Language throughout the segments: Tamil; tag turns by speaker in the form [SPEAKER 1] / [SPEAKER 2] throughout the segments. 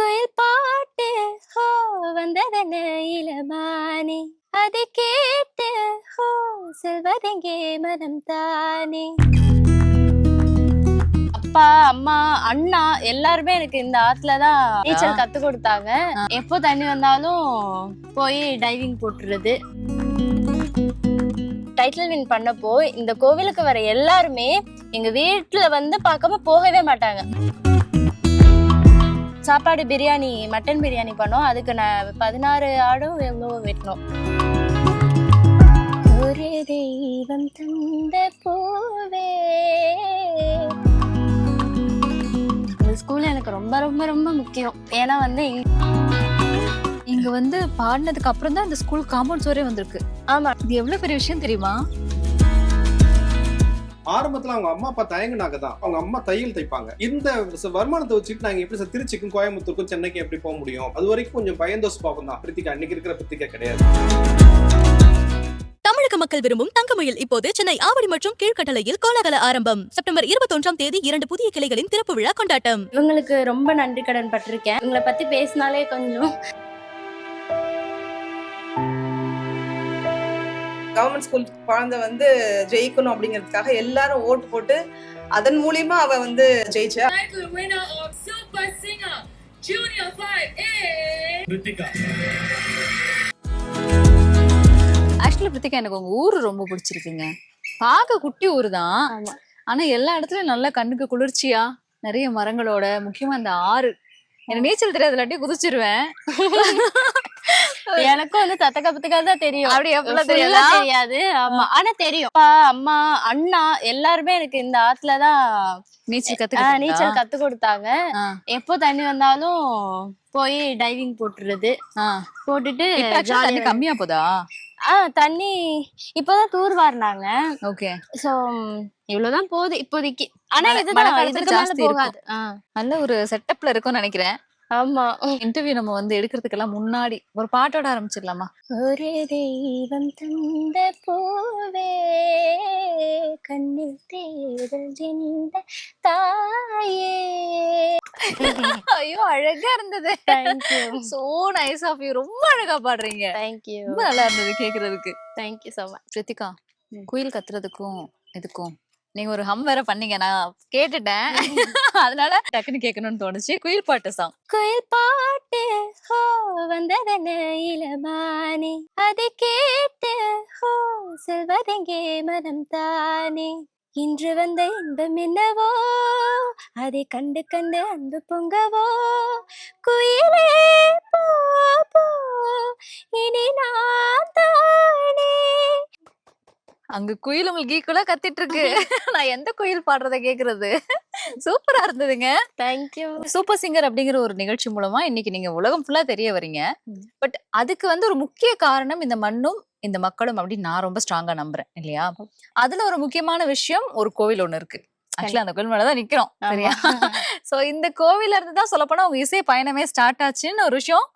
[SPEAKER 1] குயில் பாட்டு ஹோ வந்ததென்ன இளமானே? அதை கேட்டு ஹோ செல்வதெங்கே மனம் தானே? அப்பா அம்மா அண்ணா எல்லாருமே எனக்கு இந்த ஆத்துல தான் நீச்சல் கத்து கொடுத்தாங்க. எப்போ தண்ணி வந்தாலும் போய் டைவிங் போட்டுறது. டைட்டில் வின் பண்ணப்போ இந்த கோவிலுக்கு வர எல்லாருமே எங்க வீட்டுல வந்து பார்க்காம போகவே மாட்டாங்க. சாப்பாடு பிரியாணி மட்டன் பிரியாணி பண்ணோம். அதுக்கு நான் பதினாறு ஆடும் எவ்வளோ வெட்டினோம் ஒரு தெய்வம் தந்த பூவே. இந்த ஸ்கூல் எனக்கு ரொம்ப ரொம்ப ரொம்ப முக்கியம். ஏன்னா வந்து இங்க-
[SPEAKER 2] வந்து பாடினதுக்கு அப்புறம் தான் இந்த ஸ்கூல் காம்பவுண்ட் சோரே வந்திருக்கு.
[SPEAKER 1] ஆமா.
[SPEAKER 2] இது எவ்வளவு பெரிய விஷயம் தெரியுமா?
[SPEAKER 3] ஆரம்பத்துல அவங்க அம்மா அப்பா தயங்குனாங்க தான். அவங்க அம்மா தையல் தைப்பாங்க. இந்த வருமானத்தை வச்சுட்டு நாங்க எப்படி சார் திருச்சிக்கும் கோயம்புத்தூருக்கும் சென்னைக்கும் எப்படி போக முடியும்? அது வரைக்கும் கொஞ்சம் பயந்தோஸ் பாப்போம் தான். பிரித்திகா அன்னைக்கு இருக்கிற பிரித்திகா கிடையாது.
[SPEAKER 4] தமிழக மக்கள் விரும்பும் தங்கமயில் இப்போது சென்னை ஆவடி மற்றும் கீழ்கட்டளையில் கோலாகல ஆரம்பம். செப்டம்பர் இருபத்தொன்றாம் தேதி இரண்டு புதிய கிளைகளின் திறப்பு விழா கொண்டாட்டம்.
[SPEAKER 1] இவங்களுக்கு ரொம்ப நன்றி கடன் பட்டிருக்கேன். இவங்களை பத்தி பேசினாலே கொஞ்சம்
[SPEAKER 5] கவர்மெண்ட் ஸ்கூல் குழந்தை வந்து ஜெயிக்கணும் அப்படிங்கிறதுக்காக எல்லாரும் ஓட்டு போட்டு அதன் மூலியமா அவ வந்து ஜெயிச்சா.
[SPEAKER 6] Title winner of Super Singer Junior 5 is
[SPEAKER 7] Ritika.
[SPEAKER 2] Actually Prithika எனக்கு உங்க ஊரு ரொம்ப பிடிச்சிருக்குங்க. பார்க்க குட்டி ஊர் தான். ஆனா எல்லா இடத்துலயும் நல்ல கண்ணுக்கு குளிர்ச்சியா நிறைய மரங்களோட முக்கியமா அந்த ஆறு. எனக்கு நீச்சல் தெரியாது இல்லாட்டி குதிச்சிருவேன்.
[SPEAKER 1] எனக்கும் வந்து தத்தக்க பத்துக்கா தான் தெரியும்.
[SPEAKER 2] அப்படி எவ்வளவு தெரியாதா?
[SPEAKER 1] ஆமா. ஆனா தெரியும். அம்மா அண்ணா எல்லாருமே எனக்கு இந்த ஆத்துல தான்
[SPEAKER 2] நீச்சல்
[SPEAKER 1] ஆஹ்,
[SPEAKER 2] கத்துக்கிட்டீங்களா?
[SPEAKER 1] நீச்சல் கத்து கொடுத்தாங்க. எப்போ தண்ணி வந்தாலும் போய் டைவிங் போட்டுறது. போட்டுட்டு
[SPEAKER 2] தண்ணி கம்மியா போதா?
[SPEAKER 1] ஆ தண்ணி இப்போதான் தூர் வாரினாங்க
[SPEAKER 2] ஓகே.
[SPEAKER 1] சோ இவ்வளவுதான் போகுது இப்போதைக்கு. ஆனா இதுதான் இதுக்கு மேல. போகாது.
[SPEAKER 2] நல்ல ஒரு செட்டப்ல இருக்கும்னு நினைக்கிறேன்.
[SPEAKER 1] ஆமா.
[SPEAKER 2] இன்டர்வியூ நம்ம வந்து எடுக்கிறதுக்கெல்லாம் முன்னாடி ஒரு பாட்டோட ஆரம்பிச்சிடலாமா?
[SPEAKER 1] ஒரு தெய்வம் தந்த பூவே கண்ணில் தேடல் என்ற தாயே.
[SPEAKER 2] ஐயோ அழகா இருந்தது. சோ நைஸ் ஆஃப் யூ ரொம்ப அழகா பாடுறீங்க.
[SPEAKER 1] தேங்க்யூ
[SPEAKER 2] ரொம்ப நல்லா இருந்தது கேக்குறதுக்கு.
[SPEAKER 1] தேங்க்யூ ஸோ மச்
[SPEAKER 2] கிருத்திகா
[SPEAKER 1] ம்.
[SPEAKER 2] குயில் கத்துறதுக்கும் இதுக்கும் நீங்க ஒரு ஹம் வேற பண்ணீங்க. நான் கேட்டுட்டேன். அதனால டக்குன்னு கேட்கணும்னு தோணுச்சு. குயில் பாட்டு சாங்
[SPEAKER 1] குயில் பாட்டு ஹோ வந்ததென்ன இளமானே? அதை கேட்டு ஹோ செல்வதெங்கே மனம் தானே? இன்று வந்த இன்பம் என்னவோ? அதை கண்டு கண்டு அன்பு பொங்கவோ? குயிலே போ போ இனி நான் தானே?
[SPEAKER 2] அங்க குயில் உங்களுக்கு ஈக்குவலா கத்திட்டு இருக்கு நான் எந்த குயில் பாடுறத கேக்குறது? சூப்பரா இருந்ததுங்க.
[SPEAKER 1] தேங்க்யூ
[SPEAKER 2] சூப்பர் சிங்கர் அப்படிங்கிற ஒரு நிகழ்ச்சி மூலமா இன்னைக்கு நீங்க உலகம் ஃபுல்லா தெரிய வரீங்க. பட் அதுக்கு வந்து ஒரு முக்கிய காரணம் இந்த மண்ணும் இந்த மக்களும் அப்படின்னு நான் ரொம்ப ஸ்ட்ராங்கா நம்புறேன் இல்லையா? அதுல ஒரு முக்கியமான விஷயம் ஒரு கோவில் ஒண்ணு இருக்கு. ஆக்சுவலி அந்த கோவில் மேலதான் நிக்கிறோம் சரியா? சோ இந்த கோவில்ல இருந்து தான் சொல்ல போனா உங்க இசை பயணமே ஸ்டார்ட் ஆச்சுன்னு ஒரு விஷயம்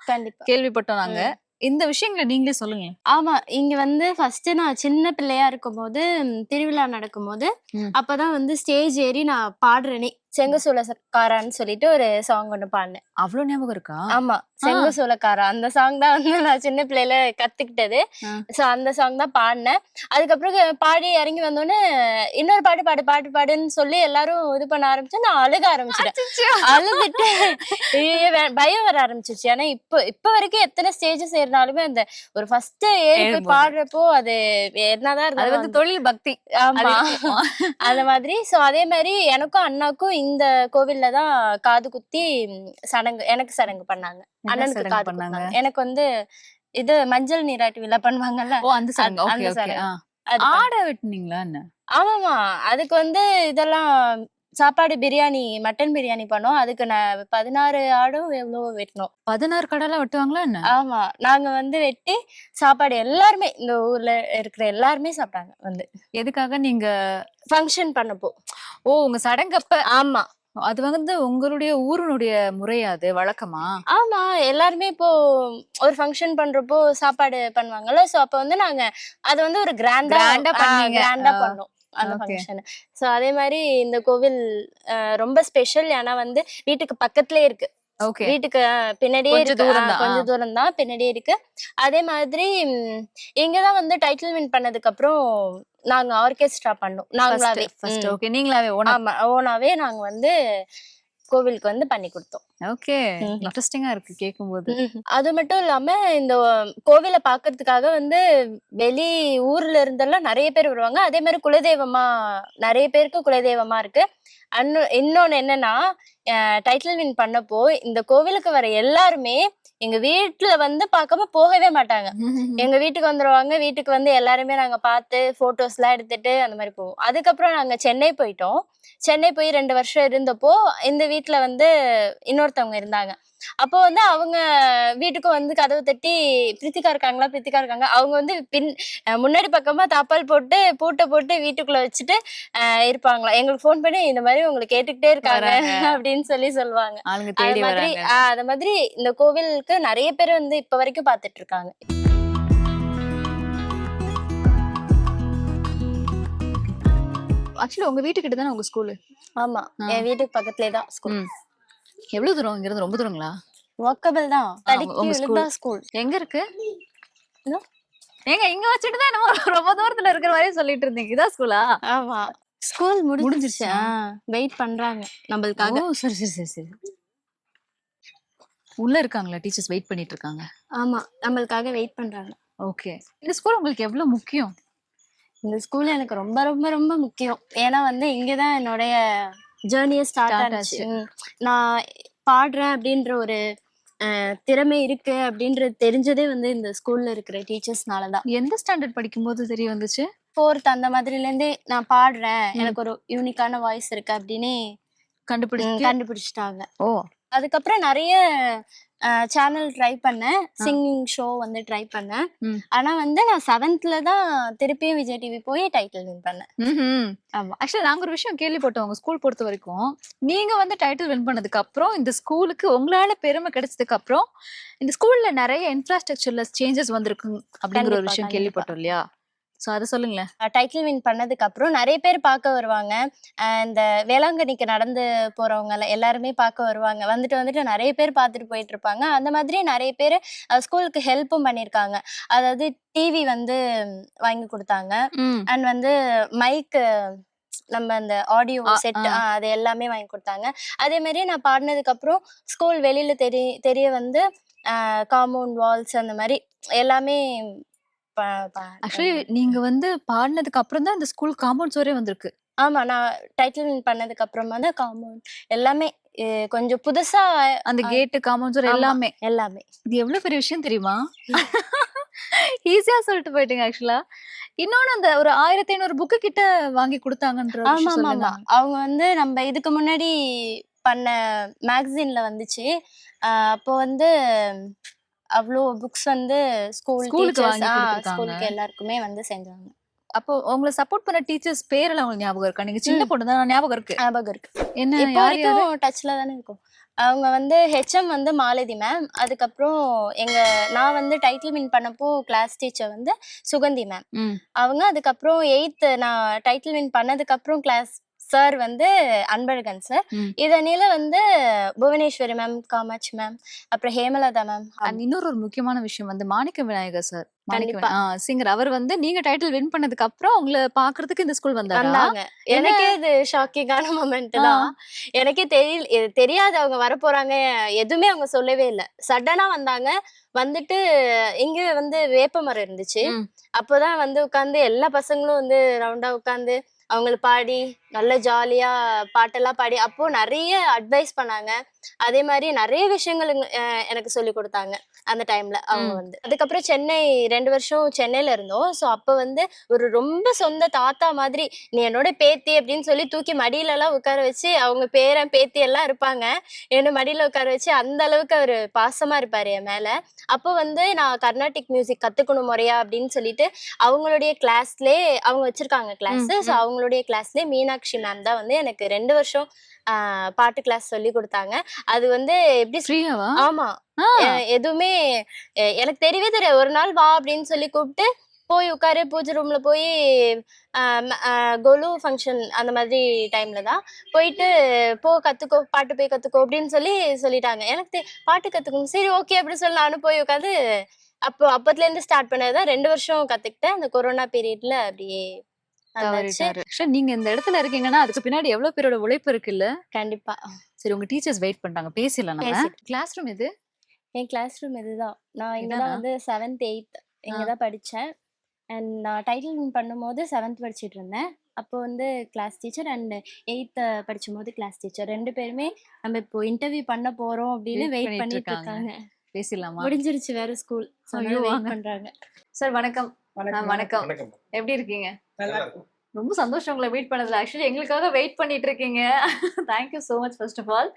[SPEAKER 2] கேள்விப்பட்டோம் நாங்க. இந்த விஷயங்களை நீங்களே சொல்லுங்க
[SPEAKER 1] ஆமா இங்க வந்து ஃபர்ஸ்ட் நான் சின்ன பிள்ளையா இருக்கும்போது ம், திருவிழா நடக்கும்போது. அப்பதான் வந்து ஸ்டேஜ் ஏறி நான் பாடுறேனே செங்கசூலக்காரான்னு சொல்லிட்டு ஒரு சாங் ஒண்ணு பாடினேன்.
[SPEAKER 2] அவ்வளவு ஞாபகம் இருக்கா?
[SPEAKER 1] ஆமா செங்கசூலக்காரா அந்த சாங் தான் வந்து நான் சின்ன பிள்ளையில கத்துக்கிட்டது. சோ அந்த சாங் தான் பாடினேன். அதுக்கப்புறம் பாடி இறங்கி வந்தோடனே இன்னொரு பாட்டு பாடு பாட்டு பாடுன்னு சொல்லி எல்லாரும் இது பண்ண ஆரம்பிச்சு நான் அழுக ஆரம்பிச்சிட்டேன். அழுதுட்டு பயம் வர ஆரம்பிச்சிருச்சு. ஏன்னா இப்போ இப்ப வரைக்கும் எத்தனை ஸ்டேஜஸ் ஏறினாலுமே அந்த ஒரு ஃபர்ஸ்ட் ஏறி போய். பாடுறப்போ அது என்னதான்
[SPEAKER 2] அது வந்து தொழில் பக்தி.
[SPEAKER 1] ஆமா. அந்த மாதிரி. சோ அதே மாதிரி எனக்கும் அண்ணாக்கும் இந்த கோவில்ல தான் காது குத்தி சடங்கு எனக்கு சடங்கு பண்ணாங்க. அண்ணனுக்கு காது
[SPEAKER 2] பண்ணாங்க?
[SPEAKER 1] எனக்கு வந்து இது மஞ்சள் நீராட்டு விழா பண்ணுவாங்கல்ல?
[SPEAKER 2] ஓ அந்த சடங்கு. ஆட வெட்டுனீங்களா என்ன?
[SPEAKER 1] ஆமாமா. அதுக்கு வந்து இதெல்லாம் சாப்பாடு பிரியாணி மட்டன் பிரியாணி பண்ணோம். அதுக்கு நான் பதினாறு ஆடும் எவ்வளவோ வெட்டினோம்
[SPEAKER 2] பதினாறு கடலாம் வெட்டுவாங்களா என்ன?
[SPEAKER 1] ஆமா. நாங்க வந்து வெட்டி சாப்பாடு எல்லாருமே இந்த ஊர்ல இருக்கிற எல்லாருமே சாப்பிட்டாங்க வந்து.
[SPEAKER 2] எதுக்காக நீங்க?
[SPEAKER 1] ஃபங்க்ஷன் பண்ணப்போ.
[SPEAKER 2] ஓ உங்க சடங்கப்ப.
[SPEAKER 1] ஆமா.
[SPEAKER 2] அது வந்து உங்களுடைய ஊருனுடைய முறையா அது? வழக்கமா?
[SPEAKER 1] ஆமா. எல்லாருமே இப்போ ஒரு ஃபங்க்ஷன் பண்றப்போ சாப்பாடு பண்ணுவாங்கல்ல. சோ அப்ப வந்து நாங்க அது வந்து ஒரு கிராண்டா. கிராண்டா. பண்ணோம். அந்த. ஃபங்க்ஷன் சோ அதே மாதிரி இந்த கோவில் ரொம்ப ஸ்பெஷல் ஏன்னா வந்து வீட்டுக்கு பக்கத்துலயே இருக்கு. வீட்டுக்கு பின்னாடியே இருக்கு. கொஞ்சம் தூரம் தான். பின்னாடியே இருக்கு. அதே மாதிரி இங்கதான் வந்து டைட்டில் வின் பண்ணதுக்கு அப்புறம் நாங்க ஆர்கெஸ்ட்ரா பண்ணோம். நாங்களாவே. ஓனாவே நாங்க வந்து கோவிலுக்கு வந்து பண்ணி கொடுத்தோம்.
[SPEAKER 2] ஓகே. இன்ட்ரெஸ்டிங்கா இருக்கு கேட்கும்போது
[SPEAKER 1] அது மட்டும் இல்லாம இந்த கோவிலை பாக்குறதுக்காக வந்து வெளி ஊர்ல இருந்தெல்லாம் நிறைய பேர் வருவாங்க. அதே மாதிரி குலதெய்வமா நிறைய பேருக்கு குலதெய்வமா இருக்கு. அன்னு இன்னொன்னு என்னன்னா டைட்டில் வின் பண்ணப்போ இந்த கோவிலுக்கு வர எல்லாருமே எங்க வீட்டுல வந்து பார்க்காம போகவே மாட்டாங்க. எங்க வீட்டுக்கு வந்துருவாங்க. வீட்டுக்கு வந்து எல்லாருமே நாங்க பார்த்து போட்டோஸ் எல்லாம் எடுத்துட்டு அந்த மாதிரி போவோம். அதுக்கப்புறம் நாங்க சென்னை போயிட்டோம். சென்னை போய் ரெண்டு வருஷம் இருந்தப்போ இந்த வீட்ல வந்து இன்னொருத்தவங்க இருந்தாங்க. அப்போ வந்து அவங்க வீட்டுக்கு வந்து கதவு தட்டி பிரித்திகா இருக்காங்களா? பிரித்திகா இருக்காங்க. அவங்க வந்து பின் முன்னாடி பக்கமா தாப்பால் போட்டு பூட்டை போட்டு வீட்டுக்குள்ள வச்சுட்டு அஹ் இருப்பாங்களா? எங்களுக்கு ஃபோன் பண்ணி இந்த மாதிரி உங்களை கேட்டுக்கிட்டே இருக்காங்க. அப்படின்னு சொல்லி சொல்லுவாங்க.
[SPEAKER 2] ஆளுங்க
[SPEAKER 1] அது
[SPEAKER 2] தேடி
[SPEAKER 1] மாதிரி அது மாதிரி இந்த கோவிலுக்கு நிறைய பேர் வந்து இப்ப வரைக்கும் பாத்துட்டு இருக்காங்க.
[SPEAKER 2] ஆக்சுவலி உங்க வீட்டுக்கிட்ட தானே உங்க ஸ்கூலு
[SPEAKER 1] ஆமா. என் வீட்டுக்கு பக்கத்துலயே தான் ஸ்கூல்.
[SPEAKER 2] எவ்வளவு தூரம் இங்க இருந்து ரொம்ப தூரங்களா?
[SPEAKER 1] வாக்கபிள் தான். ஸ்கூல்
[SPEAKER 2] எங்க இருக்கு. ஏங்க இங்க வச்சுட்டு தான் என்னமோ ரொம்ப தூரத்துல இருக்கிற மாதிரி சொல்லிட்டு இருந்தீங்க. இதான் ஸ்கூலா
[SPEAKER 1] ஆமா. ஸ்கூல் முடிஞ்சிருச்சு? வெயிட் பண்றாங்க நம்மளுக்காக.
[SPEAKER 2] சரி சரி சரி சரி. உள்ள இருக்காங்களா டீச்சர்ஸ்? வெயிட் பண்ணிட்டு இருக்காங்க.
[SPEAKER 1] ஆமா நம்மளுக்காக வெயிட் பண்றாங்க.
[SPEAKER 2] ஓகே. இந்த ஸ்கூல் உங்களுக்கு எவ்வளவு முக்கியம்?
[SPEAKER 1] இந்த ஸ்கூல் எனக்கு ரொம்ப ரொம்ப ரொம்ப முக்கியம். ஏன்னா வந்து இங்கதான் என்னுடைய ஜேர்னியே ஸ்டார்ட் ஆச்சு. நான் பாடுறேன் அப்படின்ற ஒரு திறமை இருக்கு அப்படின்றது தெரிஞ்சதே வந்து இந்த ஸ்கூல்ல இருக்கிற டீச்சர்ஸ்னால தான்.
[SPEAKER 2] எந்த ஸ்டாண்டர்ட் படிக்கும்போது தெரிய வந்துச்சு?
[SPEAKER 1] ஃபோர்த் அந்த மாதிரில இருந்தே நான் பாடுறேன். எனக்கு ஒரு யூனிக்கான வாய்ஸ் இருக்கு அப்படின்னு
[SPEAKER 2] கண்டுபிடிச்சு
[SPEAKER 1] கண்டுபிடிச்சிட்டாங்க.
[SPEAKER 2] ஓ.
[SPEAKER 1] அதுக்கப்புறம் நிறைய சேனல் ட்ரை பண்ணேன். சிங்கிங் ஷோ வந்து ட்ரை பண்ணேன். ஆனா வந்து நான் செவன்த்ல தான் திருப்பியும் விஜய் டிவி போய் டைட்டில் வின் பண்ணேன். ஆமா.
[SPEAKER 2] ஆக்சுவலா நாங்க ஒரு விஷயம் கேள்விப்பட்டோம் உங்க ஸ்கூல் பொறுத்த வரைக்கும். நீங்க வந்து டைட்டில் வின் பண்ணதுக்கு அப்புறம் இந்த ஸ்கூலுக்கு உங்களால பெருமை கிடைச்சதுக்கு அப்புறம் இந்த ஸ்கூல்ல நிறைய இன்ஃப்ராஸ்ட்ரக்சர்ல சேஞ்சஸ் வந்திருக்கு அப்படிங்கிற ஒரு விஷயம். கேள்விப்பட்டோம் இல்லையா? சோ அதை சொல்லுங்களேன்.
[SPEAKER 1] டைட்டில் வின் பண்ணதுக்கு அப்புறம் நிறைய பேர் பார்க்க வருவாங்க. இந்த வேளாங்கண்ணிக்கு நடந்து போறவங்க எல்லாருமே பார்க்க வருவாங்க. வந்துட்டு வந்துட்டு நிறைய பேர் பார்த்துட்டு போயிட்டு இருப்பாங்க அந்த மாதிரி நிறைய பேர் ஸ்கூலுக்கு ஹெல்ப்பும் பண்ணியிருக்காங்க. அதாவது டிவி வந்து வாங்கி கொடுத்தாங்க. அண்ட் வந்து மைக்கு நம்ம அந்த ஆடியோ செட். அது எல்லாமே வாங்கி கொடுத்தாங்க. அதே மாதிரி நான் பாடினதுக்கு அப்புறம் ஸ்கூல் வெளியில தெரிய தெரிய வந்து காம்பவுண்ட் வால்ஸ் அந்த மாதிரி எல்லாமே
[SPEAKER 2] ஆக்சுவலி நீங்க வந்து பாடினதுக்கு அப்புறம் தான் இந்த ஸ்கூல் காம்பவுண்ட் சோரே வந்திருக்கு.
[SPEAKER 1] ஆமா நான் டைட்டில் பண்ணதுக்கு அப்புறமா தான் காம்பவுண்ட். எல்லாமே கொஞ்சம் புதுசா
[SPEAKER 2] அந்த. கேட்டு காம்பவுண்ட் சோர்
[SPEAKER 1] ஆமா.
[SPEAKER 2] எல்லாமே.
[SPEAKER 1] எல்லாமே.
[SPEAKER 2] இது எவ்வளவு பெரிய விஷயம் தெரியுமா? ஈஸியா சொல்லிட்டு போயிட்டீங்க ஆக்சுவலா. இன்னொன்னு அந்த ஒரு ஆயிரத்தி ஐநூறு புக்கு கிட்ட வாங்கி கொடுத்தாங்கன்ற
[SPEAKER 1] அவங்க வந்து நம்ம இதுக்கு முன்னாடி பண்ண மேகசின்ல வந்துச்சு. அப்போ வந்து அவ்வளோ புக்ஸ் வந்து ஸ்கூல்
[SPEAKER 2] ஸ்கூலுக்கு
[SPEAKER 1] எல்லாருக்குமே வந்து செஞ்சாங்க.
[SPEAKER 2] அப்போ உங்களை சப்போர்ட் பண்ண டீச்சர்ஸ் பேரெல்லாம் உங்களுக்கு ஞாபகம் இருக்கா? நீங்க சின்ன. பொண்ணு தான் ஞாபகம் இருக்கு.
[SPEAKER 1] ஞாபகம் இருக்கு.
[SPEAKER 2] என்ன
[SPEAKER 1] வரைக்கும் டச்ல தானே இருக்கும். அவங்க வந்து ஹெச்எம் வந்து மாலதி மேம் அதுக்கப்புறம் எங்க நான் வந்து டைட்டில் வின் பண்ணப்போ கிளாஸ் டீச்சர் வந்து சுகந்தி மேம். அவங்க அதுக்கப்புறம் எயித்து நான் டைட்டில் வின் பண்ணதுக்கு அப்புறம் கிளாஸ் சார் வந்து அன்பழகன் சார். இதனில வந்து புவனேஸ்வரி மேம் காமாட்சி மேம் அப்புறம் ஹேமலதா மேம்
[SPEAKER 2] இன்னொரு ஒரு முக்கியமான விஷயம் வந்து மாணிக்க விநாயகர் சார்
[SPEAKER 1] கண்டிப்பா.
[SPEAKER 2] சிங்கர் அவர் வந்து நீங்க டைட்டில் வின் பண்ணதுக்கு அப்புறம் உங்களை பாக்குறதுக்கு இந்த ஸ்கூல்
[SPEAKER 1] வந்தாங்க. எனக்கே இது ஷாக்கிங்கான மொமெண்ட் தான். எனக்கே தெரியல தெரியாது அவங்க வர போறாங்க எதுவுமே அவங்க சொல்லவே இல்லை. சடனா வந்தாங்க. வந்துட்டு இங்க வந்து வேப்ப மரம் இருந்துச்சு. அப்போதான் வந்து உட்காந்து எல்லா பசங்களும் வந்து ரவுண்டா உட்காந்து அவங்கள பாடி நல்ல ஜாலியா பாட்டெல்லாம் பாடி அப்போ நிறைய அட்வைஸ் பண்ணாங்க. அதே மாதிரி நிறைய விஷயங்கள் எனக்கு சொல்லி கொடுத்தாங்க. அந்த டைம்ல அவங்க. வந்து. அதுக்கப்புறம் சென்னை ரெண்டு வருஷம் சென்னையில இருந்தோம். ஸோ அப்போ வந்து ஒரு ரொம்ப சொந்த தாத்தா மாதிரி நீ என்னோட பேத்தி அப்படின்னு சொல்லி தூக்கி மடியில எல்லாம் உட்கார வச்சு அவங்க பேரன் பேத்தி எல்லாம் இருப்பாங்க. என்ன மடியில உட்கார வச்சு அந்த அளவுக்கு அவர் பாசமா இருப்பாரு என் மேல. அப்போ வந்து நான் கர்நாடிக் மியூசிக் கத்துக்கணும் முறையா அப்படின்னு சொல்லிட்டு அவங்களுடைய கிளாஸ்லே அவங்க வச்சிருக்காங்க கிளாஸ் ஸோ. அவங்களுடைய கிளாஸ்லேயே மீனாட்சி மேம் தான் வந்து எனக்கு ரெண்டு வருஷம் பாட்டு கிளாஸ் சொல்லி கொடுத்தாங்க. அது வந்து எப்படி
[SPEAKER 2] ஃப்ரீயாவா?
[SPEAKER 1] ஆமா. எதுவுமே எனக்கு தெரியவே தெரியாது. ஒரு நாள் வா அப்படின்னு சொல்லி கூப்பிட்டு போய் உட்காரு. பூஜை ரூம்ல போய் கொலு ஃபங்க்ஷன் அந்த மாதிரி டைம்ல தான். போயிட்டு போ கத்துக்கோ பாட்டு போய் கத்துக்கோ அப்படின்னு சொல்லி சொல்லிட்டாங்க. எனக்கு பாட்டு கத்துக்கணும். சரி ஓகே அப்படின்னு சொல்லி. நானும் போய் உட்காந்து அப்போ அப்பத்துல இருந்து ஸ்டார்ட் பண்ணதுதான் ரெண்டு வருஷம் கத்துக்கிட்டேன். அந்த கொரோனா பீரியட்ல அப்படியே
[SPEAKER 2] தவறிட்டாரு. நீங்க இந்த இடத்துல இருக்கீங்கன்னா அதுக்கு பின்னாடி எவ்வளவு பேரோட உழைப்பு இருக்குல்ல
[SPEAKER 1] கண்டிப்பா.
[SPEAKER 2] சரி உங்க டீச்சர்ஸ் வெயிட் பண்றாங்க. பேசலாம் நம்ம. கிளாஸ் ரூம் இது
[SPEAKER 1] என் கிளாஸ் ரூம் இதுதான். நான் இங்க தான்? வந்து செவன்த் எயித் இங்க தான் படித்தேன் அண்ட் நான் டைட்டில் பண்ணும்போது செவன்த் படிச்சிட்டு இருந்தேன். அப்போ வந்து கிளாஸ் டீச்சர் அண்ட் எயித்து படிச்சும்போது கிளாஸ் டீச்சர் ரெண்டு பேருமே நம்ம இப்போ இன்டர்வியூ பண்ண போறோம் அப்படின்னு வெயிட்
[SPEAKER 2] பண்ணிட்டு இருக்காங்க. பேசிடலாமா?
[SPEAKER 1] முடிஞ்சிருச்சு வேற ஸ்கூல். பண்றாங்க.
[SPEAKER 2] சார் வணக்கம். வணக்கம்
[SPEAKER 3] வணக்கம்.
[SPEAKER 2] எப்படி இருக்கீங்க?
[SPEAKER 5] நல்லா.
[SPEAKER 2] ரொம்ப சந்தோஷம் உங்களை மீட் பண்ணதுல. ஆக்சுவலி எங்களுக்காக வெயிட் பண்ணிட்டு இருக்கீங்க. Thank you so much first of all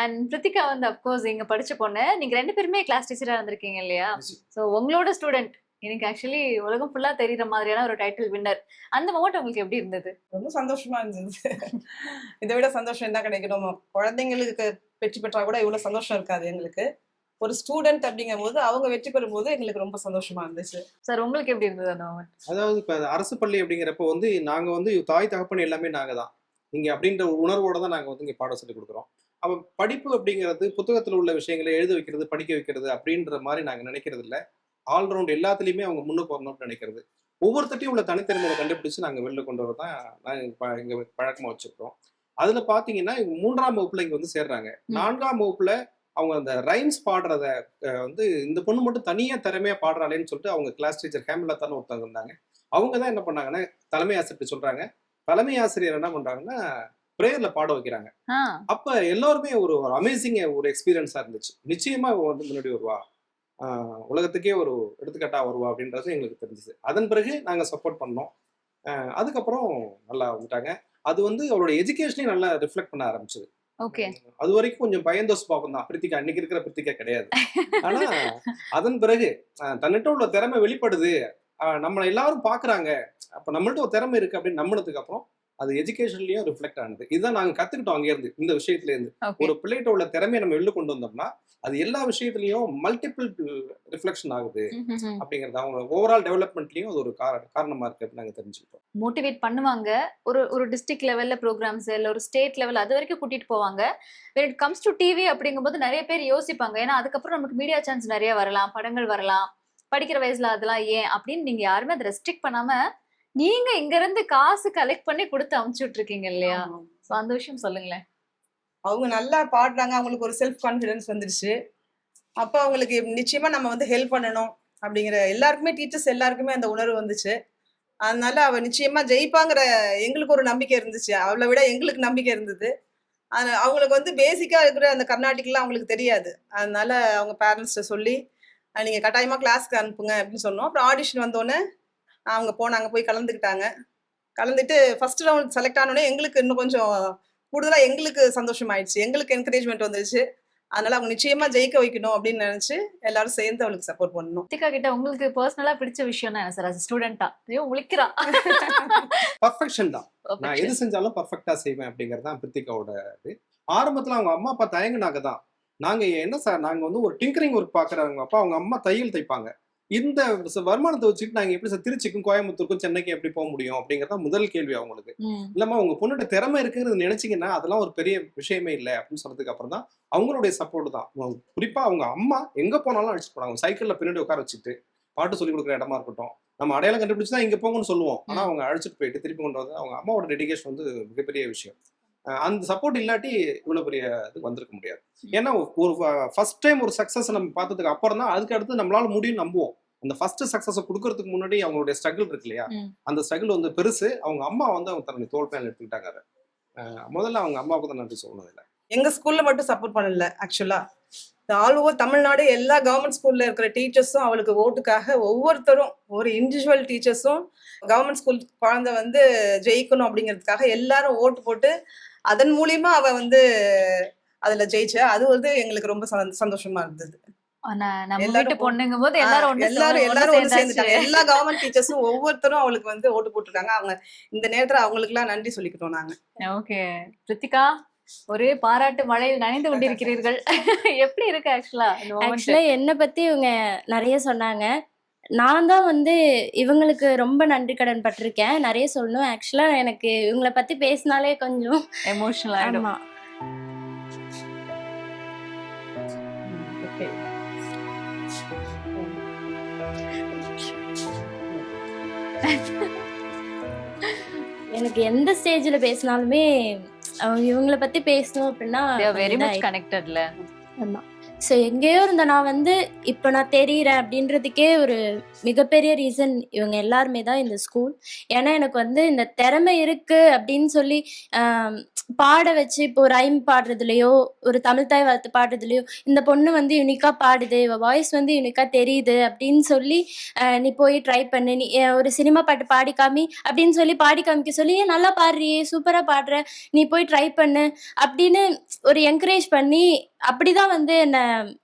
[SPEAKER 2] and Prithika வந்து அப்கோர்ஸ் இங்க படிச்ச பொண்ணு. நீங்க ரெண்டு பேருமே கிளாஸ் டீச்சரா இருந்திருக்கீங்க இல்லையா? ஸோ உங்களோட ஸ்டூடெண்ட் எனக்கு ஆக்சுவலி உலகம் ஃபுல்லா தெரியுற மாதிரியான ஒரு டைட்டில் வின்னர் அந்த மொமெண்ட் உங்களுக்கு எப்படி இருந்தது?
[SPEAKER 5] ரொம்ப சந்தோஷமா இருந்தது. இதை விட சந்தோஷம் என்ன கிடைக்கும் நம்ம குழந்தைங்களுக்கு வெற்றி பெற்றா கூட இவ்வளவு சந்தோஷம் இருக்காது எங்களுக்கு. ஒரு ஸ்டூடெண்ட் அப்படிங்கும் போது அவங்க வெற்றி பெறும் போது எங்களுக்கு ரொம்ப சந்தோஷமா இருந்துச்சு.
[SPEAKER 2] சார் உங்களுக்கு எப்படி இருந்தது அந்த
[SPEAKER 3] அதாவது இப்ப அரசு பள்ளி அப்படிங்கிறப்ப வந்து நாங்க வந்து தாய் தகப்பன் எல்லாமே நாங்க தான். இங்க அப்படின்ற உணர்வோட தான் நாங்க வந்து இங்க பாடம் சொல்லி கொடுக்குறோம். அப்ப படிப்பு அப்படிங்கிறது புத்தகத்துல உள்ள விஷயங்களை எழுத வைக்கிறது படிக்க வைக்கிறது அப்படின்ற மாதிரி நாங்க நினைக்கிறது இல்ல. ஆல்ரவுண்ட் எல்லாத்துலயுமே அவங்க முன்னுக்கு வரணும்னு நினைக்கிறது. ஒவ்வொருத்தட்டையும் உள்ள தனித்திறமையை கண்டுபிடிச்சு நாங்க வெளில கொண்டு வரதான் நாங்க இங்க ப- இங்க பழக்கமா வச்சிருக்கோம் அதுல பாத்தீங்கன்னா இவங்க மூன்றாம் வகுப்புல இங்க வந்து சேர்றாங்க. நான்காம் வகுப்புல அவங்க அந்த ரைம்ஸ் பாடுறத வந்து இந்த பொண்ணு மட்டும் தனியா திறமையா பாடுறாளேன்னு சொல்லிட்டு அவங்க கிளாஸ் டீச்சர் ஹேமலத்தான்னு ஒருத்தவங்க இருந்தாங்க. அவங்க தான் என்ன பண்ணாங்கன்னா தலைமை ஆசிரியர் சொல்றாங்க. தலைமை ஆசிரியர் என்ன பண்றாங்கன்னா பிரேயர்ல பாட வைக்கிறாங்க. அப்ப எல்லாருமே ஒரு அமேசிங் ஒரு எக்ஸ்பீரியன்ஸா இருந்துச்சு. நிச்சயமா இவ வந்து முன்னாடி வருவா. உலகத்துக்கே ஒரு எடுத்துக்காட்டா வருவா அப்படின்றது எங்களுக்கு தெரிஞ்சுது. அதன் பிறகு நாங்க சப்போர்ட் பண்ணோம். அதுக்கப்புறம் நல்லா வந்துட்டாங்க. அது வந்து அவரோட எஜுகேஷனையும் நல்லா ரிஃப்ளெக்ட் பண்ண ஆரம்பிச்சது. அது வரைக்கும் கொஞ்சம் பயந்த சுபாவம் தான். பிரித்திகா அன்னைக்கு இருக்கிற பிரித்திகா கிடையாது. ஆனா அதன் பிறகு ஆஹ் தன்னிட்ட உள்ள திறமை வெளிப்படுது. ஆஹ் நம்மளை எல்லாரும் பாக்குறாங்க. அப்ப நம்மள்ட்ட ஒரு திறமை இருக்கு அப்படின்னு நம்பினதுக்கு அப்புறம் அது எஜுகேஷன்லயும் ரிஃப்ளெக்ட் ஆனது. இதுதான் நாங்க கத்துக்கிட்டோம் அங்க இருந்து இந்த விஷயத்துல இருந்து ஒரு பிள்ளைகிட்ட உள்ள திறமையை நம்ம வெளில கொண்டு வந்தோம்னா அது எல்லா விஷயத்துலயும் மல்டிபிள் ரிஃப்ளெக்ஷன் ஆகுது அப்படிங்கிறது அவங்க ஓவரால் டெவலப்மெண்ட்லயும் அது ஒரு கார- காரணமா இருக்கு அப்படின்னு நாங்க தெரிஞ்சுக்கிட்டோம்.
[SPEAKER 2] மோட்டிவேட் பண்ணுவாங்க. ஒரு ஒரு டிஸ்ட்ரிக்ட் லெவல்ல ப்ரோக்ராம்ஸ் இல்ல ஒரு ஸ்டேட் லெவல் அது வரைக்கும் கூட்டிட்டு போவாங்க. When it comes to TV அப்படிங்கும்போது நிறைய பேர் யோசிப்பாங்க. ஏன்னா அதுக்கப்புறம் நமக்கு மீடியா சான்ஸ் நிறைய வரலாம் படங்கள் வரலாம். படிக்கிற வயசுல அதெல்லாம் ஏன் அப்படின்னு நீங்க யாருமே அதை ரெஸ்ட்ரிக்ட் பண்ணாம நீங்க இங்க இருந்து காசு கலெக்ட் பண்ணி கொடுத்து அமுச்சு விட்டுருக்கீங்க இல்லையா?
[SPEAKER 5] ஆமா.
[SPEAKER 2] சோ அந்த விஷயம் சொல்லுங்களேன்.
[SPEAKER 5] அவங்க நல்லா பாடுறாங்க அவங்களுக்கு ஒரு செல்ஃப் கான்ஃபிடன்ஸ் வந்துருச்சு. அப்போ அவங்களுக்கு நிச்சயமா நம்ம வந்து ஹெல்ப் பண்ணணும் அப்படிங்கிற எல்லாருக்குமே டீச்சர்ஸ் எல்லாருக்குமே அந்த உணர்வு வந்துச்சு. அதனால அவ நிச்சயமா ஜெயிப்பாங்கிற எங்களுக்கு ஒரு நம்பிக்கை இருந்துச்சு. அவளை விட எங்களுக்கு நம்பிக்கை இருந்தது. அது அவங்களுக்கு வந்து பேசிக்கா இருக்கிற அந்த கர்நாடிக்லாம் அவங்களுக்கு தெரியாது. அதனால அவங்க பேரண்ட்ஸ்ட்ட சொல்லி அஹ் நீங்க கட்டாயமா கிளாஸ்க்கு அனுப்புங்க அப்படின்னு சொன்னோம். அப்புறம் ஆடிஷன் வந்தோடனே அவங்க போனாங்க போய் கலந்துக்கிட்டாங்க. கலந்துட்டு ஃபர்ஸ்ட் ரவுண்ட் செலக்ட் ஆனோடனே எங்களுக்கு இன்னும் கொஞ்சம் கூடுதலா எங்களுக்கு சந்தோஷம் ஆயிடுச்சு எங்களுக்கு என்கரேஜ்மெண்ட் வந்துருச்சு. அதனால அவங்க நிச்சயமா ஜெயிக்க வைக்கணும் அப்படின்னு நினைச்சு எல்லாரும் சேர்ந்து அவளுக்கு சப்போர்ட் பண்ணணும்.
[SPEAKER 2] ரித்திகா கிட்ட உங்களுக்கு பர்சனலா பிடிச்ச விஷயம் என்ன சார்? ஸ்டூடெண்டா ஐயோ முழிக்கிறா
[SPEAKER 3] பர்ஃபெக்ஷன் தான். நான் எது செஞ்சாலும் பர்ஃபெக்டா செய்வேன் அப்படிங்கிறது தான் பிரித்திகாவோட இது. ஆரம்பத்துல அவங்க அம்மா அப்பா தயங்குனாங்க தான். நாங்க என்ன சார் நாங்க வந்து ஒரு டிங்கரிங் ஒர்க் பாக்குறவங்க அப்பா அவங்க அம்மா தையல் தைப்பாங்க. இந்த வருமானத்தை வச்சுட்டு நாங்க எப்படி சார் திருச்சிக்கும் கோயம்புத்தூருக்கும் சென்னைக்கும் எப்படி போக முடியும் அப்படிங்கறத முதல் கேள்வி அவங்களுக்கு.
[SPEAKER 2] ம்.
[SPEAKER 3] இல்லம்மா உங்க பொண்ணுகிட்ட திறமை இருக்குங்கிறது நினைச்சீங்கன்னா அதெல்லாம் ஒரு பெரிய விஷயமே இல்லை அப்படின்னு சொன்னதுக்கு அப்புறம் தான் அவங்களுடைய சப்போர்ட் தான். குறிப்பா அவங்க அம்மா எங்க போனாலும் அழைச்சிட்டு போனாங்க. சைக்கிள்ல பின்னாடி உட்கார வச்சுட்டு பாட்டு சொல்லி கொடுக்குற இடமா இருக்கட்டும். நம்ம அடையாளம் கண்டுபிடிச்சு தான் இங்க போங்கன்னு சொல்லுவோம். ஆனா அவங்க அழைச்சிட்டு போயிட்டு திருப்பி கொண்டு வந்து அவங்க அம்மாவோட டெடிகேஷன் வந்து மிகப்பெரிய விஷயம். அந்த சப்போர்ட் இல்லாட்டி இவ்வளவு பெரிய இது வந்திருக்க முடியாது. ஏன்னா ஒரு ஃபர்ஸ்ட் டைம் ஒரு சக்சஸ் நம்ம பார்த்ததுக்கு அப்புறம் தான் அதுக்கு அடுத்து நம்மளால முடியும் நம்புவோம். அந்த ஃபர்ஸ்ட் சக்சஸ் கொடுக்கறதுக்கு முன்னாடி அவங்களுடைய ஸ்ட்ரகிள் இருக்கு இல்லையா. அந்த ஸ்ட்ரகிள் வந்து பெருசு. அவங்க அம்மா வந்து அவங்க தன்னுடைய தோல் மேல எடுத்துக்கிட்டாங்க. முதல்ல அவங்க அம்மாவுக்கு தான் நன்றி சொல்லணும் இல்லை
[SPEAKER 5] எங்க ஸ்கூல்ல மட்டும் சப்போர்ட் பண்ணல ஆக்சுவலா ஆல் ஓவர் தமிழ்நாடு எல்லா கவர்மெண்ட் ஸ்கூல்ல இருக்கிற டீச்சர்ஸும் அவளுக்கு ஓட்டுக்காக ஒவ்வொருத்தரும் ஒரு இண்டிவிஜுவல் டீச்சர்ஸும் கவர்மெண்ட் ஸ்கூல் குழந்தை வந்து ஜெயிக்கணும் அப்படிங்கிறதுக்காக எல்லாரும் ஓட்டு போட்டு அதன் மூலியமா அவ வந்து அதுல ஜெயிச்சா. அது வந்து எங்களுக்கு ரொம்ப சந்தோ- சந்தோஷமா இருந்தது.
[SPEAKER 2] நம்ம வீட்டு பொண்ணுங்கும் போது எல்லாரும்
[SPEAKER 5] எல்லாரும் எல்லாரும் சேர்ந்துட்டாங்க. எல்லா கவர்மெண்ட் டீச்சர்ஸும் ஒவ்வொருத்தரும் அவளுக்கு வந்து ஓட்டு போட்டிருக்காங்க அவங்க இந்த நேரத்துல அவங்களுக்கு எல்லாம் நன்றி சொல்லிக்கிட்டோம் நாங்க.
[SPEAKER 2] ஓகே. ரித்திகா ஒரே பாராட்டு மழையில் நனைந்து கொண்டிருக்கிறீர்கள். எப்படி இருக்கு? ஆக்சுவலா
[SPEAKER 1] என்னை பத்தி இவங்க நிறைய சொன்னாங்க. நான் தான் வந்து இவங்களுக்கு ரொம்ப நன்றி கடன் பட்டிருக்கேன். நிறைய சொல்லணும். ஆக்சுவலா எனக்கு இவங்கள பத்தி பேசினாலே கொஞ்சம்
[SPEAKER 2] எமோஷனல் ஆயிடும்.
[SPEAKER 1] ஆமா. எனக்கு எந்த ஸ்டேஜ்ல பேசினாலுமே அவங்க இவங்கள பத்தி பேசணும் அப்படின்னா
[SPEAKER 2] வெரி மச் கனெக்டட்ல
[SPEAKER 1] ஆமா. ஸோ எங்கேயோ இருந்த நான் வந்து இப்போ நான் தெரியிறேன் அப்படின்றதுக்கே ஒரு மிகப்பெரிய ரீசன் இவங்க எல்லாருமே தான் இந்த ஸ்கூல் ஏன்னா எனக்கு வந்து இந்த திறமை இருக்கு அப்படின்னு சொல்லி பாட வச்சு இப்போ ஒரு ஐம் பாடுறதுலையோ ஒரு தமிழ் தாய் வாழ்த்து பாடுறதுலையோ இந்த பொண்ணு வந்து யூனிக்காக பாடுது இவ வாய்ஸ் வந்து யூனிக்காக தெரியுது அப்படின்னு சொல்லி நீ போய் ட்ரை பண்ணு. நீ ஒரு சினிமா பாட்டு பாடி காமி அப்படின்னு சொல்லி பாடி காமிக்க சொல்லி "ஏன் நல்லா பாடுறியே சூப்பராக பாடுற நீ போய் ட்ரை பண்ணு. அப்படின்னு ஒரு என்கரேஜ் பண்ணி அப்படிதான் வந்து என்ன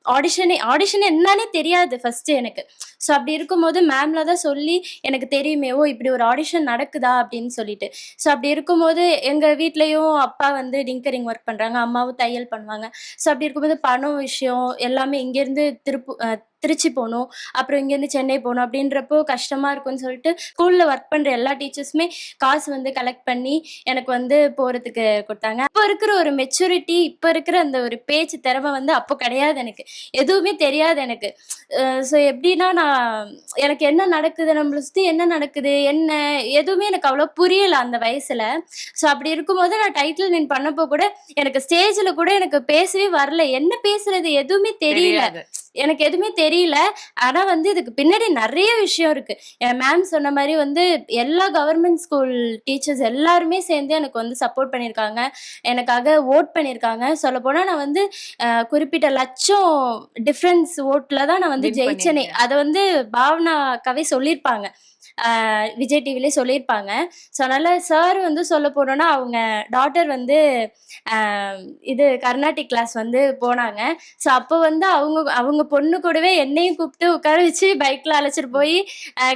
[SPEAKER 1] ஆடிஷனே ஆடிஷன் என்னன்னே தெரியாது ஃபர்ஸ்ட் எனக்கு. ஸோ அப்படி இருக்கும்போது மேம்ல தான் சொல்லி எனக்கு தெரியுமே ஓ இப்படி ஒரு ஆடிஷன் நடக்குதா? அப்படின்னு சொல்லிட்டு. ஸோ அப்படி இருக்கும்போது எங்க வீட்லயும் அப்பா வந்து டிங்கரிங் ஒர்க் பண்றாங்க அம்மாவும் தையல் பண்ணுவாங்க. ஸோ அப்படி இருக்கும்போது பணம் விஷயம் எல்லாமே இங்கேருந்து திருப்பு திருச்சி போகணும் அப்புறம் இங்கேருந்து சென்னை போகணும் அப்படின்றப்போ கஷ்டமா இருக்கும்னு சொல்லிட்டு ஸ்கூல்ல ஒர்க் பண்ற எல்லா டீச்சர்ஸுமே காசு வந்து கலெக்ட் பண்ணி எனக்கு வந்து போறதுக்கு கொடுத்தாங்க. இப்போ இருக்கிற ஒரு மெச்சூரிட்டி இப்போ இருக்கிற அந்த ஒரு பேச்சு திறமை வந்து அப்போ கிடையாது எனக்கு. எதுவுமே தெரியாது எனக்கு. ஸோ எப்படின்னா நான் எனக்கு என்ன நடக்குது நம்மளை சுற்றி என்ன நடக்குது என்ன எதுவுமே எனக்கு அவ்வளோ புரியல அந்த வயசுல. ஸோ அப்படி இருக்கும்போது நான் டைட்டில் வின் பண்ணப்போ கூட எனக்கு ஸ்டேஜில் கூட எனக்கு பேசவே வரல. என்ன பேசுறது எதுவுமே தெரியல. எனக்கு எதுவுமே தெரியல. ஆனா வந்து இதுக்கு பின்னாடி நிறைய விஷயம் இருக்கு. என் மேம் சொன்ன மாதிரி வந்து எல்லா கவர்மெண்ட் ஸ்கூல் டீச்சர்ஸ் எல்லாருமே சேர்ந்து எனக்கு வந்து சப்போர்ட் பண்ணியிருக்காங்க. எனக்காக ஓட் பண்ணியிருக்காங்க. சொல்ல போனா நான் வந்து குறிப்பிட்ட லட்சம் டிஃப்ரென்ஸ் ஓட்ல தான் நான் வந்து ஜெயிச்சனே. அதை வந்து பாவனா கவி சொல்லியிருப்பாங்க. விஜய் டிவிலே சொல்லியிருப்பாங்க. ஸோ அதனால சார் வந்து சொல்ல போனோம்னா அவங்க டாட்டர் வந்து இது கர்நாடிக் கிளாஸ் வந்து போனாங்க. ஸோ அப்போ வந்து அவங்க அவங்க பொண்ணு கூடவே என்னையும் கூப்பிட்டு உட்கார வச்சு பைக்கில் அழைச்சிட்டு போய்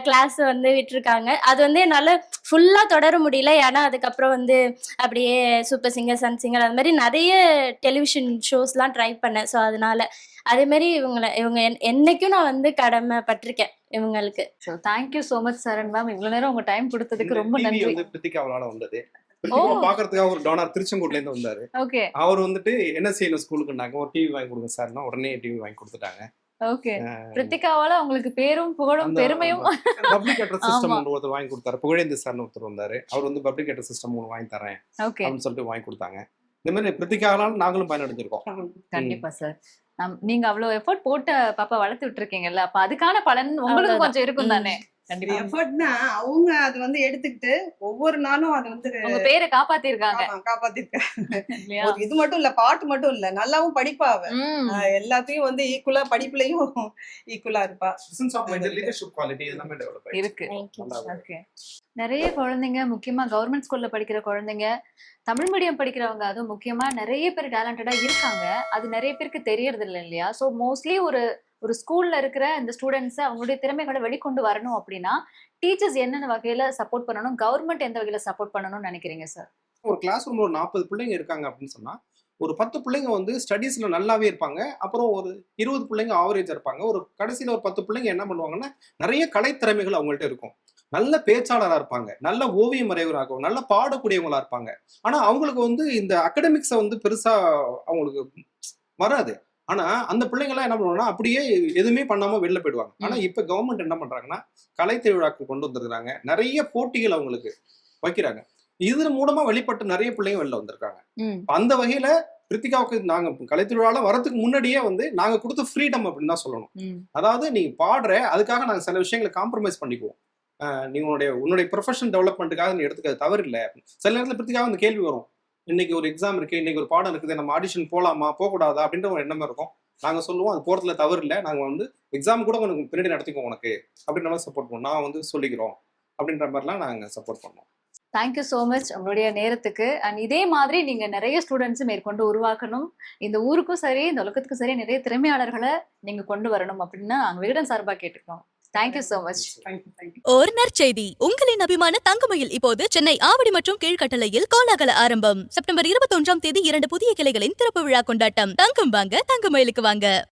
[SPEAKER 1] கிளாஸ் வந்து விட்டுருக்காங்க. அது வந்து என்னால் ஃபுல்லாக தொடர முடியல. ஏன்னா அதுக்கப்புறம் வந்து அப்படியே சூப்பர் சிங்கர் சன் சிங்கர் அது மாதிரி நிறைய டெலிவிஷன் ஷோஸ்லாம் ட்ரை பண்ணேன். ஸோ அதனால அதே மாதிரி இவங்களை இவங்க என்- என்னைக்கும் நான் வந்து கடமைப்பட்டிருக்கேன். இவங்களுக்கு.
[SPEAKER 2] So thank you so much Charan ma'am இவ்வளவு நேரம் உங்க டைம் கொடுத்ததுக்கு ரொம்ப நன்றி.
[SPEAKER 3] வந்து பிரித்திகாவலால வந்தது. பிரித்திகாவை பாக்குறதுக்காக ஒரு டோனார் திருச்செங்கோட்ல இருந்து வந்தாரு.
[SPEAKER 2] ஓகே
[SPEAKER 3] அவர் வந்துட்டு என்ன செய்யணும் ஸ்கூலுக்குனாங்க ஒரு டிவி வாங்கி கொடுங்க சார்னா உடனே டிவி வாங்கி கொடுத்துட்டாங்க.
[SPEAKER 2] ஓகே பிரித்திகாவால உங்களுக்கு பேரும் புகழும் பெருமையும்.
[SPEAKER 3] பப்ளிக் அட்ரஸ் சிஸ்டம் ஒருத்தர் வாங்கி கொடுத்தாரு. புகழேந்தி சார்னு ஒருத்தர் வந்தாரு. அவர் வந்து பப்ளிக் அட்ரஸ் சிஸ்டம் ஒன்று வாங்கி தரேன்
[SPEAKER 2] ஓகே
[SPEAKER 3] அப்படின்னு சொல்லிட்டு வாங்கி கொடுத்தாங்க. இந்த மாதிரி பிரித்திகாவால நாங்களும் பயனடைஞ்சிருக்கோம்.
[SPEAKER 2] கண்டிப்பா சார். நம் நீங்க அவ்வளவு எஃபோர்ட் போட்டு பாப்பா வளர்த்து விட்டுருக்கீங்கல்ல. அப்ப அதுக்கான பலன் உங்களுக்கு. கொஞ்சம் இருக்கும் தானே
[SPEAKER 5] எஃபர்ட்னா அவங்க அது வந்து எடுத்துக்கிட்டு ஒவ்வொரு நாளும் அது வந்து
[SPEAKER 2] உங்க பேரை காப்பாத்திருக்காங்க.
[SPEAKER 5] ஆமா, காப்பாத்திருக்காங்க. இது மட்டும் இல்ல பாட்டு மட்டும் இல்ல நல்லாவும் படிப்பா அவ. எல்லாத்தையும் வந்து ஈக்குவலா படிப்புலயும் ஈக்குவலா இருப்பா.
[SPEAKER 2] இருக்கு. ஓகே நிறைய குழந்தைங்க முக்கியமா கவர்மெண்ட் ஸ்கூல்ல படிக்கிற குழந்தைங்க தமிழ் மீடியம் படிக்கிறவங்க அதுவும் முக்கியமா நிறைய பேர் டேலண்டடா இருக்காங்க. அது நிறைய பேருக்கு தெரியறது இல்லை இல்லையா? ஸோ மோஸ்ட்லி ஒரு ஒரு ஸ்கூல்ல இருக்கிற இந்த ஸ்டூடெண்ட்ஸ் அவங்களுடைய திறமைகளை வெளிக்கொண்டு வரணும் அப்படின்னா டீச்சர்ஸ் என்னென்ன வகையில சப்போர்ட் பண்ணணும் கவர்மெண்ட் எந்த வகையில சப்போர்ட் பண்ணணும்னு நினைக்கிறீங்க சார்
[SPEAKER 3] ஒரு கிளாஸ் ரூம்ல ஒரு நாற்பது பிள்ளைங்க இருக்காங்க அப்படின்னு சொன்னா ஒரு பத்து பிள்ளைங்க வந்து ஸ்டடீஸ்ல நல்லாவே இருப்பாங்க. அப்புறம் ஒரு இருபது பிள்ளைங்க ஆவரேஜா இருப்பாங்க. ஒரு கடைசியில ஒரு பத்து பிள்ளைங்க என்ன பண்ணுவாங்கன்னா நிறைய கலைத்திறமைகள் அவங்கள்ட்ட இருக்கும். நல்ல பேச்சாளராக இருப்பாங்க. நல்ல ஓவியம் வரைவராகவும் நல்ல பாடக்கூடியவங்களா இருப்பாங்க. ஆனா அவங்களுக்கு வந்து இந்த அகடமிக்ஸை வந்து பெருசா அவங்களுக்கு வராது. ஆனா அந்த பிள்ளைங்க எல்லாம் என்ன பண்ணுவாங்கன்னா அப்படியே எதுவுமே பண்ணாம வெளில போயிடுவாங்க. ஆனா இப்ப கவர்மெண்ட் என்ன பண்றாங்கன்னா கலை திருவிழாக்கள் கொண்டு வந்திருக்காங்க நிறைய போட்டிகள் அவங்களுக்கு வைக்கிறாங்க. இது மூலமா வெளிப்பட்டு நிறைய பிள்ளைங்க வெளில வந்திருக்காங்க. அந்த வகையில பிரித்திகாவுக்கு நாங்க கலைத்திருவிழால வரதுக்கு முன்னாடியே வந்து நாங்க கொடுத்த ஃப்ரீடம் அப்படின்னு தான் சொல்லணும். அதாவது நீ பாடுற அதுக்காக நாங்க சில விஷயங்களை காம்ப்ரமைஸ் பண்ணிக்குவோம். நீ உன்னுடைய உன்னுடைய ப்ரொஃபஷன் டெவலப்மெண்ட்டுக்காக நீ எடுத்துக்கிறது தவறு இல்லை சில நேரத்தில் பிரித்திகாக அந்த கேள்வி வரும். இன்னைக்கு ஒரு எக்ஸாம் இருக்கு இன்னைக்கு ஒரு பாடம் இருக்குது நம்ம ஆடிஷன் போலாமா போகக்கூடாதா அப்படின்ற ஒரு எண்ணம் இருக்கும். நாங்கள் சொல்லுவோம் அது போகிறதுல தவறு இல்லை. நாங்கள் வந்து எக்ஸாம் கூட உனக்கு பின்னாடி நடத்திக்குவோம் உனக்கு அப்படின்ற மாதிரி சப்போர்ட் பண்ணுவோம். நான் வந்து சொல்லிக்கிறோம் அப்படின்ற மாதிரிலாம் நாங்கள் சப்போர்ட் பண்ணோம்
[SPEAKER 2] தேங்க்யூ ஸோ மச் உங்களுடைய நேரத்துக்கு. அண்ட் இதே மாதிரி நீங்கள் நிறைய ஸ்டூடெண்ட்ஸ் மேற்கொண்டு உருவாக்கணும். இந்த ஊருக்கும் சரி இந்த உலகத்துக்கும் சரி நிறைய திறமையாளர்களை நீங்கள் கொண்டு வரணும் அப்படின்னு நாங்கள் விகடன் சார்பாக கேட்டுக்கிறோம். தேங்க்யூ மச்
[SPEAKER 4] ஒரு நற்செய்தி. உங்களின் அபிமான தங்கமயில் இப்போது சென்னை ஆவடி மற்றும் கீழ்கட்டளையில் கோலாகல ஆரம்பம். செப்டம்பர் இருபத்தொன்றாம் தேதி இரண்டு புதிய கிளைகளின் திறப்பு விழா கொண்டாட்டம். தங்கம் வாங்க தங்கமயிலுக்கு வாங்க.